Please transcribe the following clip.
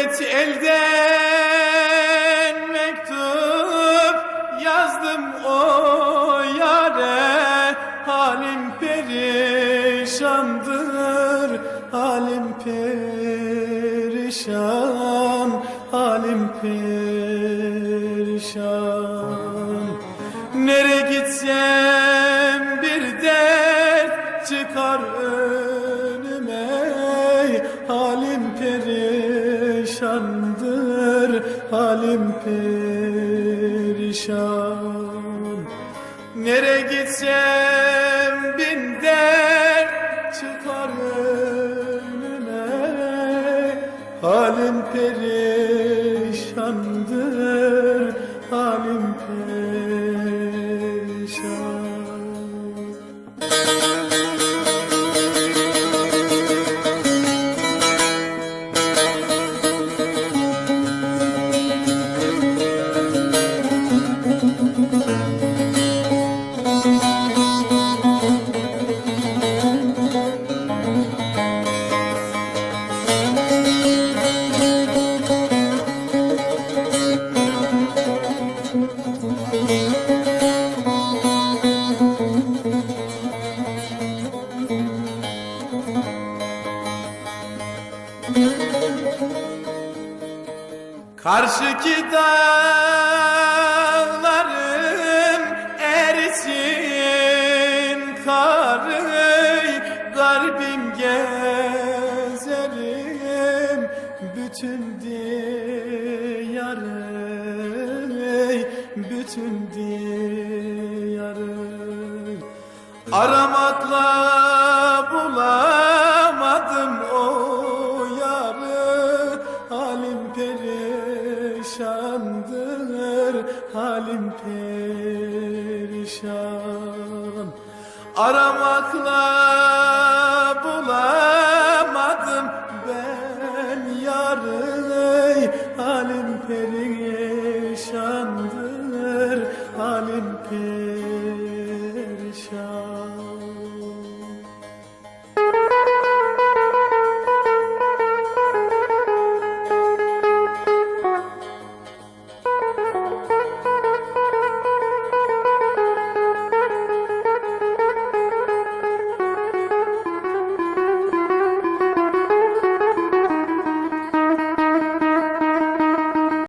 gurbet elden mektup yazdım o yare. Halim perişandır halim perişan halim perişan. Nere gitsem bir dert çıkar önüme halim perişan perişandır halim perişan. Nere gitsem bin dert çıkar önüme Halim perişandır Karşıki dağlarım erisin karı Garbim gezerim. Bütün diyarı Bütün diyarı Aramakla halim perişan. Aramakla bulamadım ben yarını Halim perişandır, halim perişan